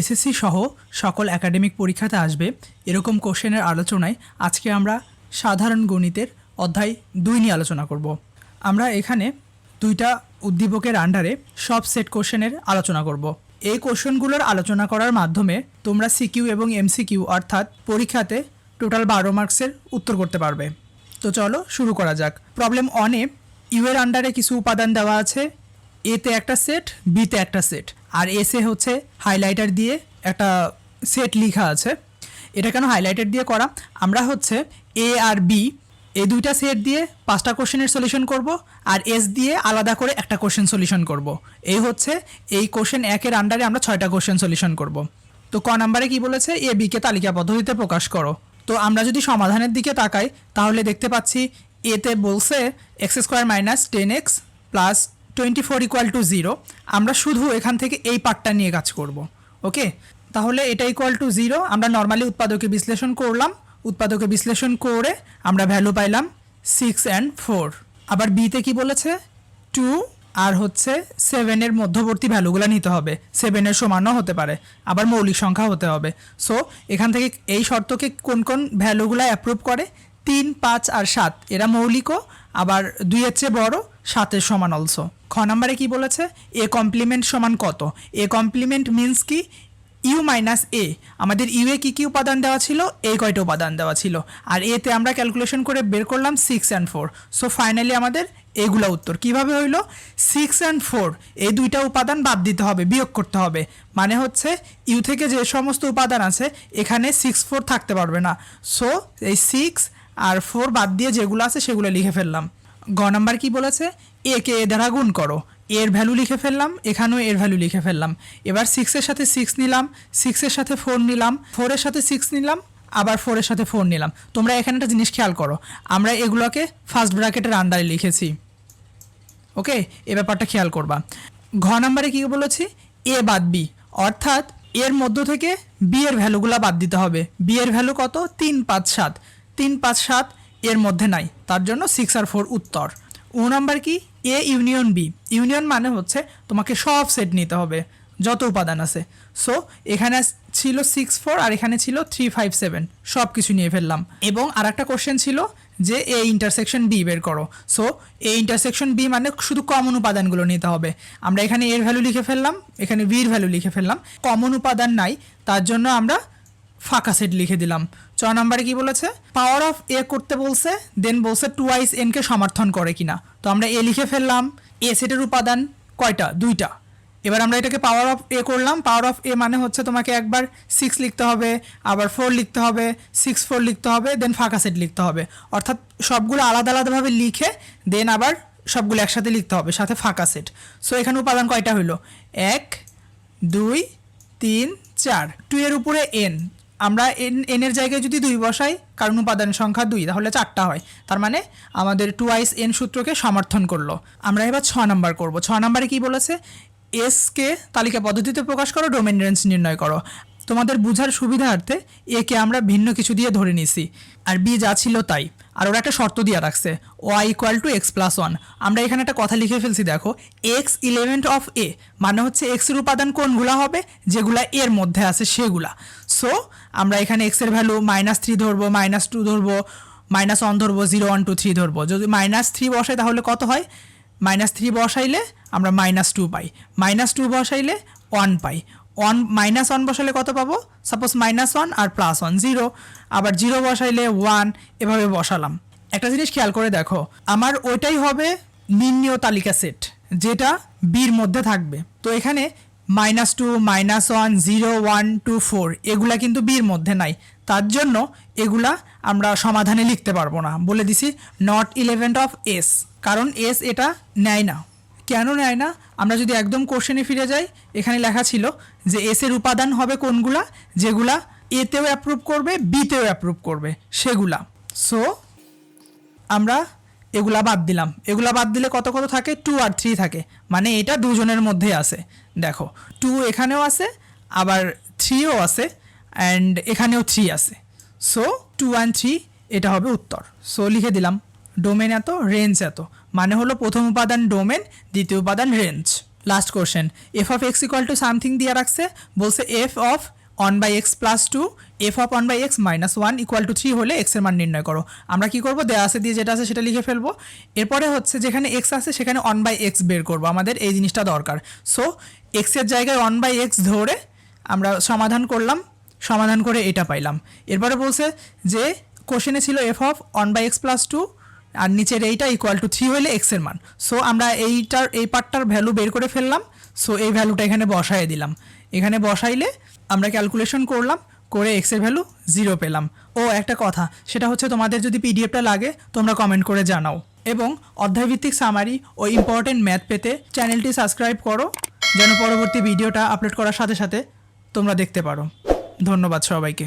SSC সহ সকল academic পরীক্ষাতে আসবে। এরকম কোশ্চেনের আলোচনায় আজকে আমরা সাধারণ গণিতের অধ্যায় দুই নিয়ে আলোচনা করব। আমরা এখানে দুইটা উদ্দীপকের আন্ডারে সব সেট কোশ্চেনের আলোচনা করব। এই কোশ্চেনগুলোর আলোচনা করার মাধ্যমে তোমরা সিকিউ এবং এমসিকিউ অর্থাৎ পরীক্ষাতে টোটাল বারো মার্কসের উত্তর করতে পারবে। তো চলো শুরু করা যাক। প্রবলেম অনে ইউ এর আন্ডারে কিছু উপাদান দেওয়া আছে। এতে একটা সেট বিতে একটা সেট আর এসে হচ্ছে হাইলাইটার দিয়ে একটা সেট লিখা আছে। এটা কেন হাইলাইটার দিয়ে করা? আমরা হচ্ছে এ আর বি এই দুইটা সেট দিয়ে পাঁচটা কোশ্চেনের সলিউশন করব আর এস দিয়ে আলাদা করে একটা কোশ্চেন সলিউশন করব। এই হচ্ছে এই কোশ্চেন একের আন্ডারে আমরা ছয়টা কোশ্চেন সলিউশন করব। তো ক নাম্বারে কি বলেছে? এ বিকে তালিকা পদ্ধতিতে প্রকাশ করো। তো আমরা যদি সমাধানের দিকে তাকাই, তাহলে দেখতে পাচ্ছি এতে বলছে X square minus ten X plus twenty four equal to zero আমরা শুধু এখান থেকে এই পার্টটা নিয়ে কাজ করব ওকে তাহলে এটা ইকুয়াল টু জিরো আমরা নর্মালি উৎপাদকে বিশ্লেষণ করলাম, উৎপাদকে বিশ্লেষণ করে আমরা ভ্যালু পাইলাম সিক্স অ্যান্ড ফোর আবার বিতে কি বলেছে? টু আর হচ্ছে সেভেনের মধ্যবর্তী ভ্যালুগুলো নিতে হবে সেভেনের সমানও হতে পারে, আবার মৌলিক সংখ্যা হতে হবে। সো এখান থেকে এই শর্তকে কোন কোন ভ্যালুগুলো অ্যাপ্রুভ করে? তিন, পাঁচ আর সাত, এরা মৌলিকও, আবার দুইয়ের চেয়ে বড় সাতের সমান অলসো খ নাম্বারে কি বলেছে? এ কমপ্লিমেন্ট সমান কত? এ কমপ্লিমেন্ট মিন্স কি? U minus A. আমাদের ইউ এ কী কী উপাদান দেওয়া ছিল? এই কয়টা উপাদান দেওয়া ছিল? আর এতে আমরা ক্যালকুলেশন করে বের করলাম six and four so finally আমাদের এগুলা উত্তর। কীভাবে হইল? সিক্স অ্যান্ড ফোর এই দুইটা উপাদান বাদ দিতে হবে, বিয়োগ করতে হবে। মানে হচ্ছে, ইউ থেকে যে সমস্ত উপাদান আছে, এখানে সিক্স ফোর থাকতে পারবে না। সো এই সিক্স আর ফোর বাদ দিয়ে যেগুলো আছে, সেগুলো লিখে ফেললাম। গ নাম্বার কি বলেছে? এ কে এ দ্বারা গুণ করো। এর ভ্যালু লিখে ফেললাম, এখানেও এর ভ্যালু লিখে ফেললাম। এবার সিক্সের সাথে সিক্স নিলাম সিক্সের সাথে ফোর নিলাম ফোরের সাথে সিক্স নিলাম, আবার ফোরের সাথে ফোর নিলাম। তোমরা এখানে একটা জিনিস খেয়াল করো, আমরা এগুলোকে ফার্স্ট ব্র্যাকেটের আন্ডারে লিখেছি। ওকে এ ব্যাপারটা খেয়াল করবা। ঘ নাম্বারে কী বলেছি? এ বাদ বি। অর্থাৎ এর মধ্য থেকে বি এর ভ্যালুগুলো বাদ দিতে হবে। বি এর ভ্যালু কত? তিন পাঁচ সাত। তিন পাঁচ সাত এর মধ্যে নাই। তার জন্য সিক্স আর ফোর উত্তর। ও নাম্বার কি? এ ইউনিয়ন বি ইউনিয়ন মানে হচ্ছে তোমাকে সব সেট নিতে হবে, যত উপাদান আছে। সো এখানে ছিল সিক্স ফোর আর এখানে ছিল থ্রি ফাইভ সেভেন সব কিছু নিয়ে ফেললাম। এবং আর একটা কোশ্চেন ছিল যে এ ইন্টারসেকশন বি বের করো। সো এ ইন্টারসেকশন বি মানে শুধু কমন উপাদানগুলো নিতে হবে। আমরা এখানে এর ভ্যালু লিখে ফেললাম, এখানে বির ভ্যালু লিখে ফেললাম। কমন উপাদান নাই, তার জন্য আমরা ফাঁকা সেট লিখে দিলাম। ছ নম্বরে কি বলেছে? পাওয়ার অফ এ করতে বলছে দেন বলছে টু আইস এনকে সমর্থন করে কিনা। তো আমরা এ লিখে ফেললাম এ সেটের উপাদান কয়টা? দুইটা। এবার আমরা এটাকে পাওয়ার অফ এ করলাম। পাওয়ার অফ এ মানে হচ্ছে তোমাকে একবার সিক্স লিখতে হবে, আবার ফোর লিখতে হবে সিক্স ফোর লিখতে হবে দেন ফাঁকা সেট লিখতে হবে। অর্থাৎ সবগুলো আলাদা আলাদাভাবে লিখে দেন আবার সবগুলো একসাথে লিখতে হবে, সাথে ফাঁকা সেট। সো এখানে উপাদান কয়টা হলো এক, দুই, তিন, চার। টু এর উপরে এন আমরা এন এনের জায়গায় যদি দুই বসাই, কারণ উপাদান সংখ্যা দুই, তাহলে চারটা হয়। তার মানে আমাদের টু আইস এন সূত্রকে সমর্থন করল। আমরা এবার ছ নম্বর করব। ছ নম্বরে কি বলেছে? এসকে তালিকা পদ্ধতিতে প্রকাশ করো ডোমেন রেঞ্জ নির্ণয় করো। তোমাদের বুঝার সুবিধার্থে একে আমরা ভিন্ন কিছু দিয়ে ধরে নিছি আর বি যা ছিল তাই। আর ওরা একটা শর্ত দিয়ে রাখছে। Y equal to X plus one. আমরা এখানে একটা কথা লিখে ফেলছি, দেখো। এক্স ইলেভেন্ট অফ এ মানে হচ্ছে এক্সের উপাদান কোনগুলা হবে? যেগুলা এর মধ্যে আছে সেগুলা। সো, আমরা এখানে এক্সের ভ্যালু মাইনাস থ্রি ধরবো, মাইনাস টু ধরবো, মাইনাস ওয়ান ধরবো, জিরো, ওয়ান টু থ্রি ধরবো। যদি মাইনাস থ্রি বসাই তাহলে কত হয়? মাইনাস থ্রি বসাইলে আমরা মাইনাস টু পাই। মাইনাস টু বসাইলে ওয়ান পাই। ওয়ান মাইনাস ওয়ান বসালে কত পাবো? সাপোজ মাইনাস ওয়ান আর প্লাস ওয়ান জিরো আবার জিরো বসাইলে ওয়ান এভাবে বসালাম। একটা জিনিস খেয়াল করে দেখো, আমার ওইটাই হবে নির্ণীয় তালিকা সেট যেটা বির মধ্যে থাকবে। তো এখানে minus two minus one zero one two four এগুলা কিন্তু বির মধ্যে নাই। তার জন্য এগুলা আমরা সমাধানে লিখতে পারব না। বলে দিছি নট ইলেভেন্ট অফ এস কারণ এস এটা নেয় না। কেন নেয় না? আমরা যদি একদম কোশ্চেনে ফিরে যাই, এখানে লেখা ছিল যে এস এর উপাদান হবে কোনগুলা? যেগুলা এতেও অ্যাপ্রুভ করবে বিতেও অ্যাপ্রুভ করবে, সেগুলা। সো আমরা এগুলা বাদ দিলাম। এগুলা বাদ দিলে কত কত থাকে? টু আর থ্রি থাকে। মানে এটা দুজনের মধ্যে আছে। দেখো টু এখানেও আছে, আবার থ্রিও আছে অ্যান্ড এখানেও থ্রি আছে। সো টু অ্যান্ড থ্রি এটা হবে উত্তর। সো লিখে দিলাম। ডোমেন এত রেঞ্জ এত। মানে হলো প্রথম উপাদান ডোমেন, দ্বিতীয় উপাদান range. Last question F of X equal to something দিয়ে রাখছে, বলছে F of one by X plus two F of one by X minus one equal to three হলে এক্সের মান নির্ণয় করো। আমরা কি করব? দেওয়া আছে দিয়ে যেটা আছে সেটা লিখে ফেলব। এরপরে হচ্ছে যেখানে এক্স আছে সেখানে ওয়ান বাই এক্স বের করব, আমাদের এই জিনিসটা দরকার। সো এক্সের জায়গায় ওয়ান বাই এক্স ধরে আমরা সমাধান করলাম, সমাধান করে এটা পাইলাম। এরপরে বলছে যে কোশ্চেনে ছিল F of one by X plus two আর নিচের এইটা ইকুয়াল টু থ্রি হলে এক্সের মান। সো আমরা এইটার, এই পার্টটার ভ্যালু বের করে ফেললাম। সো এই ভ্যালুটা এখানে বসায় দিলাম। এখানে বসাইলে আমরা ক্যালকুলেশন করলাম, করে এক্সের ভ্যালু জিরো পেলাম। ও, একটা কথা, সেটা হচ্ছে তোমাদের যদি পিডিএফটা লাগে, তোমরা কমেন্ট করে জানাও। এবং অধ্যায়ভিত্তিক সামারি ও ইম্পর্টেন্ট ম্যাথ পেতে চ্যানেলটি সাবস্ক্রাইব করো, যেন পরবর্তী ভিডিওটা আপলোড করার সাথে সাথে তোমরা দেখতে পারো। ধন্যবাদ সবাইকে।